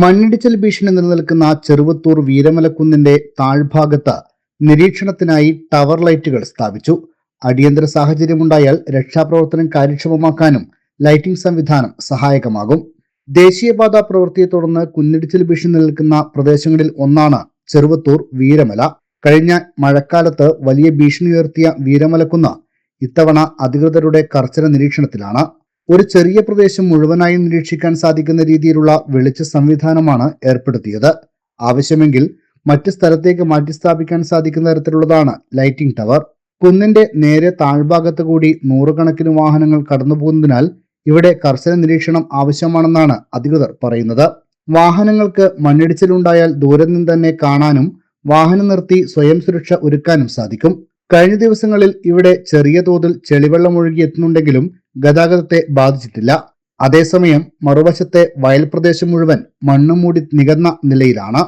മണ്ണിടിച്ചിൽ ഭീഷണി നിലനിൽക്കുന്ന ചെറുവത്തൂർ വീരമലക്കുന്നിന്റെ താഴ്ഭാഗത്ത് നിരീക്ഷണത്തിനായി ടവർ ലൈറ്റുകൾ സ്ഥാപിച്ചു. അടിയന്തര സാഹചര്യമുണ്ടായാൽ രക്ഷാപ്രവർത്തനം കാര്യക്ഷമമാക്കാനും ലൈറ്റിംഗ് സംവിധാനം സഹായകമാകും. ദേശീയപാത പ്രവൃത്തിയെ തുടർന്ന് കുന്നിടിച്ചിൽ ഭീഷണി നിലനിൽക്കുന്ന പ്രദേശങ്ങളിൽ ഒന്നാണ് ചെറുവത്തൂർ വീരമല. കഴിഞ്ഞ മഴക്കാലത്ത് വലിയ ഭീഷണി ഉയർത്തിയ വീരമലക്കുന്ന് ഇത്തവണ അധികൃതരുടെ കർശന നിരീക്ഷണത്തിലാണ്. ഒരു ചെറിയ പ്രദേശം മുഴുവനായി നിരീക്ഷിക്കാൻ സാധിക്കുന്ന രീതിയിലുള്ള വെളിച്ച സംവിധാനമാണ് ഏർപ്പെടുത്തിയത്. ആവശ്യമെങ്കിൽ മറ്റ് സ്ഥലത്തേക്ക് മാറ്റിസ്ഥാപിക്കാൻ സാധിക്കുന്ന തരത്തിലുള്ളതാണ് ലൈറ്റിംഗ് ടവർ. കുന്നിന്റെ നേരെ താഴ്ഭാഗത്ത് കൂടി നൂറുകണക്കിന് വാഹനങ്ങൾ കടന്നുപോകുന്നതിനാൽ ഇവിടെ കർശന നിരീക്ഷണം ആവശ്യമാണെന്നാണ് അധികൃതർ പറയുന്നത്. വാഹനങ്ങൾക്ക് മണ്ണിടിച്ചിലുണ്ടായാൽ ദൂരെ നിന്ന് തന്നെ കാണാനും വാഹനം നിർത്തി സ്വയം സുരക്ഷ ഒരുക്കാനും സാധിക്കും. കഴിഞ്ഞ ദിവസങ്ങളിൽ ഇവിടെ ചെറിയ തോതിൽ ചെളിവെള്ളം ഒഴുകി എത്തുന്നുണ്ടെങ്കിലും ഗതാഗതത്തെ ബാധിച്ചിട്ടില്ല. അതേസമയം മറുവശത്തെ വയൽ പ്രദേശം മുഴുവൻ മണ്ണുമൂടി നികന്ന നിലയിലാണ്.